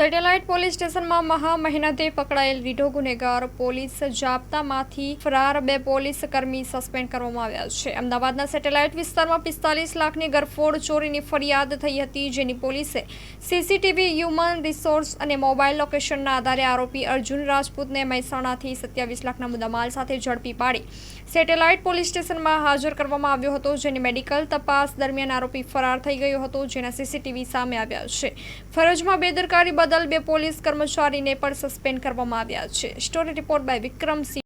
Satellite police સ્ટેશનમાં મહા મહેનતે પકડાયેલ રીઢો ગુનેગાર પોલીસ જાપ્તામાંથી ફરાર બે પોલીસ કર્મી સસ્પેન્ડ કરવામાં આવ્યા છે. અમદાવાદના સેટેલાઇટ વિસ્તારમાં પિસ્તાલીસ લાખની ગરફોડ ચોરીની ફરિયાદ થઈ હતી, જેની પોલીસે સીસીટીવી, હ્યુમન રિસોર્સ અને મોબાઈલ લોકેશનના આધારે આરોપી અર્જુન રાજપૂતને મહેસાણાથી સત્યાવીસ લાખના મુદ્દામાલ સાથે ઝડપી પાડી સેટેલાઇટ પોલીસ સ્ટેશનમાં હાજર કરવામાં આવ્યો હતો, જેની મેડિકલ તપાસ દરમિયાન આરોપી ફરાર થઈ ગયો હતો, જેના સીસીટીવી સામે આવ્યા છે. ફરજમાં બેદરકારી બદલ બે પોલીસ કર્મચારીને પણ સસ્પેન્ડ કરવામાં આવ્યા છે. Story report by Vikramsinh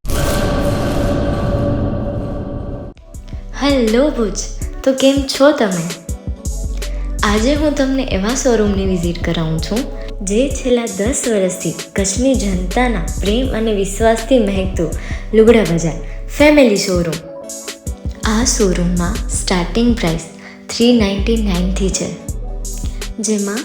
hello Bhuj, તો કેમ છો તમે? આજે હું તમને એવા શોરૂમની વિઝિટ કરાવું છું, જે છેલ્લા દસ વર્ષથી કચ્છની જનતાના પ્રેમ અને વિશ્વાસથી મહેકતું લુગડા બજાર, ફેમિલી શોરૂમ. આ શોરૂમમાં સ્ટાર્ટિંગ પ્રાઇસ થ્રી નાઇન્ટી નાઇનથી છે, જેમાં